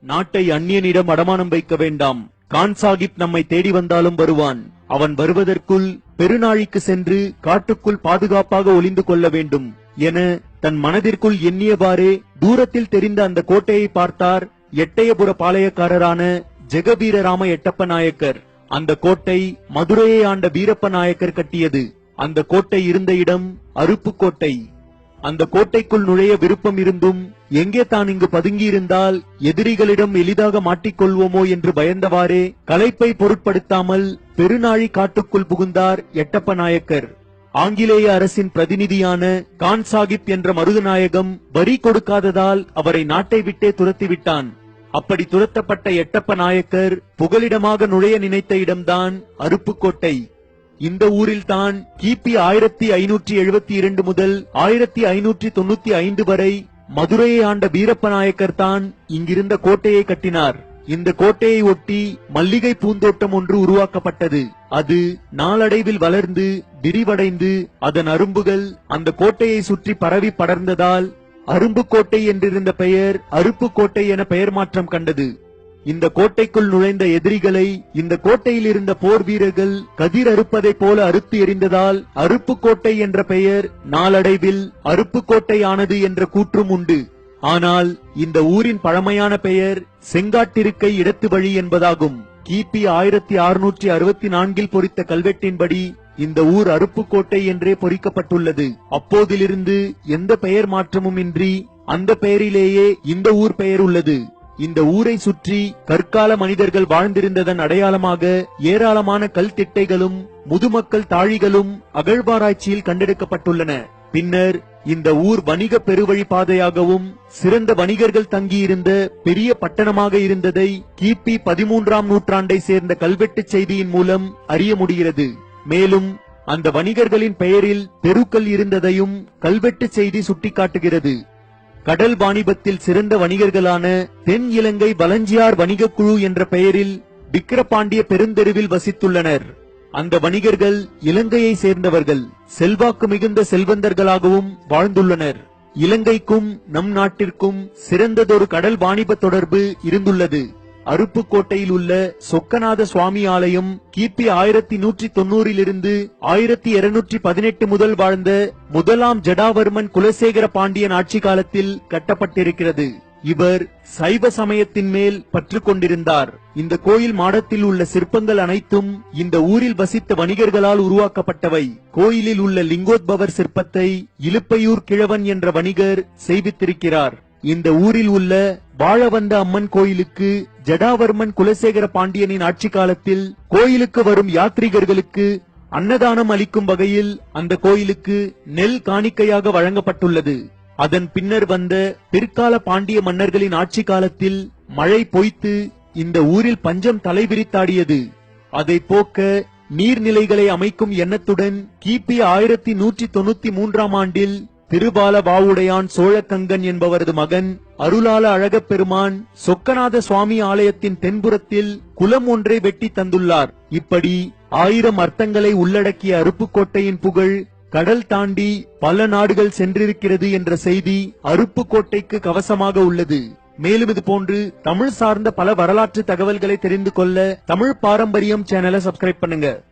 நாட்டை அந்நியனிடம் அடமானம் வைக்க வேண்டாம். கான் சாகிப் நம்மை தேடி வந்தாலும் வருவான். அவன் வருவதற்குள் பெருநாழிக்கு சென்று காட்டுக்குள் பாதுகாப்பாக ஒளிந்து கொள்ள வேண்டும். என தன் மனதிற்குள் எண்ணியவாறே தூரத்தில் தெரிந்த அந்த கோட்டையை பார்த்தார் எட்டயபுர பாளையக்காரரான ஜெகவீரராம எட்டப்ப நாயக்கர். அந்த கோட்டை மதுரையை ஆண்ட வீரப்ப நாயக்கர் கட்டியது. அந்த கோட்டை இருந்த இடம் அருப்புக்கோட்டை. அந்த கோட்டைக்குள் நுழைய விருப்பம் இருந்தும் எங்கே தான் இங்கு பதுங்கியிருந்தால் எதிரிகளிடம் எளிதாக மாட்டிக்கொள்வோமோ என்று பயந்தவாறே களைப்பை பொருட்படுத்தாமல் பெருநாழி காட்டுக்குள் புகுந்தார் எட்டப்ப நாயக்கர். ஆங்கிலேய அரசின் பிரதிநிதியான கான் சாகிப் என்ற மருதநாயகம் வரி கொடுக்காததால் அவரை நாட்டை விட்டே துரத்திவிட்டான். அப்படி துரத்தப்பட்ட எட்டப்ப நாயக்கர் புகலிடமாக நுழைய நினைத்த இடம்தான் அருப்புக்கோட்டை. இந்த ஊரில்தான் கிபி ஆயிரத்தி ஐநூற்றி எழுபத்தி இரண்டு முதல் ஆயிரத்தி ஐநூற்றி தொண்ணூத்தி ஐந்து வரை மதுரையை ஆண்ட வீரப்ப நாயக்கர் தான் இங்கிருந்த கோட்டையை கட்டினார். இந்த கோட்டையை ஒட்டி மல்லிகை பூந்தோட்டம் ஒன்று உருவாக்கப்பட்டது. அது நாளடைவில் வளர்ந்து விரிவடைந்து அதன் அரும்புகள் அந்த கோட்டையை சுற்றி பரவி படர்ந்ததால் அரும்புக்கோட்டை என்றிருந்த பெயர் அருப்புக்கோட்டை என பெயர் மாற்றம் கண்டது. இந்த கோட்டைக்குள் நுழைந்த எதிரிகளை இந்த கோட்டையில் இருந்த போர் வீரர்கள் கதிர் அறுப்பதைப் போல அறுத்து எறிந்ததால் அருப்புக்கோட்டை என்ற பெயர் நாளடைவில் அருப்புக்கோட்டை ஆனது என்ற கூற்றும் உண்டு. ஆனால் இந்த ஊரின் பழமையான பெயர் செங்காட்டிருக்கை இடத்து வழி என்பதாகும். கிபி ஆயிரத்தி அறுநூற்றி அறுபத்தி நான்கில் பொறித்த கல்வெட்டின்படி இந்த ஊர் அருப்புக்கோட்டை என்றே பொறிக்கப்பட்டுள்ளது. அப்போதிலிருந்து எந்த பெயர் மாற்றமும் இன்றி அந்த பெயரிலேயே இந்த ஊர் பெயர் உள்ளது. இந்த ஊரை சுற்றி கற்கால மனிதர்கள் வாழ்ந்திருந்ததன் அடையாளமாக ஏராளமான கல் திட்டைகளும் முதுமக்கள் தாழிகளும் அகழ்வாராய்ச்சியில் கண்டெடுக்கப்பட்டுள்ளன. பின்னர் இந்த ஊர் வணிக பெருவழி பாதையாகவும் சிறந்த வணிகர்கள் தங்கியிருந்த பெரிய பட்டணமாக இருந்ததை கிபி பதிமூன்றாம் நூற்றாண்டை சேர்ந்த கல்வெட்டுச் செய்தியின் மூலம் அறிய முடிகிறது. மேலும் அந்த வணிகர்களின் பெயரில் தெருக்கள் இருந்ததையும் கல்வெட்டு செய்தி சுட்டிக்காட்டுகிறது. கடல் வாணிபத்தில் சிறந்த வணிகர்களான தென் இலங்கை வலஞ்சியார் வணிகக் குழு என்ற பெயரில் விக்கிரபாண்டிய பெருந்தெருவில் வசித்துள்ளனர். அந்த வணிகர்கள் இலங்கையை சேர்ந்தவர்கள் செல்வாக்கு மிகுந்த செல்வந்தர்களாகவும் வாழ்ந்துள்ளனர். இலங்கைக்கும் நம் நாட்டிற்கும் சிறந்ததொரு கடல் வாணிப தொடர்பு இருந்துள்ளது. அருப்புக்கோட்டையில் உள்ள சொக்கநாத சுவாமி ஆலயம் கிபி ஆயிரத்தி நூற்றி தொண்ணூறிலிருந்து ஆயிரத்தி இருநூற்றி பதினெட்டு முதல் வாழ்ந்த முதலாம் ஜடாவர்மன் குலசேகர பாண்டியன் ஆட்சி காலத்தில் கட்டப்பட்டிருக்கிறது. இவர் சைவ சமயத்தின் மேல் பற்று கொண்டிருந்தார் இந்த கோயில் மாடத்தில் உள்ள சிற்பங்கள் அனைத்தும் இந்த ஊரில் வசித்த வணிகர்களால் உருவாக்கப்பட்டவை. கோயிலில் உள்ள லிங்கோத்பவர் சிற்பத்தை இலுப்பையூர் கிழவன் என்ற வணிகர் செய்வித்திருக்கிறார். இந்த ஊரில் உள்ள வாழவந்த அம்மன் கோயிலுக்கு ஜடாவர்மன் குலசேகர பாண்டியனின் ஆட்சி காலத்தில் கோயிலுக்கு வரும் யாத்ரீகர்களுக்கு அன்னதானம் அளிக்கும் வகையில் அந்த கோயிலுக்கு நெல் காணிக்கையாக வழங்கப்பட்டுள்ளது. அதன் பின்னர் வந்த பிற்கால பாண்டிய மன்னர்களின் ஆட்சி காலத்தில் மழை பொய்த்து இந்த ஊரில் பஞ்சம் தலைவிரித்தாடியது. அதை போக்க நீர்நிலைகளை அமைக்கும் எண்ணத்துடன் கிபி ஆயிரத்தி நூற்றி தொண்ணூத்தி மூன்றாம் ஆண்டில் திருபால வாவுடையான் சோழக்கங்கன் என்பவரது மகன் அருளால அழகப் பெருமான் சொக்கநாத சுவாமி ஆலயத்தின் தென்புறத்தில் குலம் ஒன்றை வெட்டி தந்துள்ளார். இப்படி ஆயிரம் அர்த்தங்களை உள்ளடக்கிய அருப்புக்கோட்டையின் புகழ் கடல் தாண்டி பல நாடுகள் சென்றிருக்கிறது என்ற செய்தி அருப்புக்கோட்டைக்கு கவசமாக உள்ளது. மேலும் இது போன்று தமிழ் சார்ந்த பல வரலாற்று தகவல்களை தெரிந்து கொள்ள தமிழ் பாரம்பரியம் சேனலை சப்ஸ்கிரைப் பண்ணுங்க.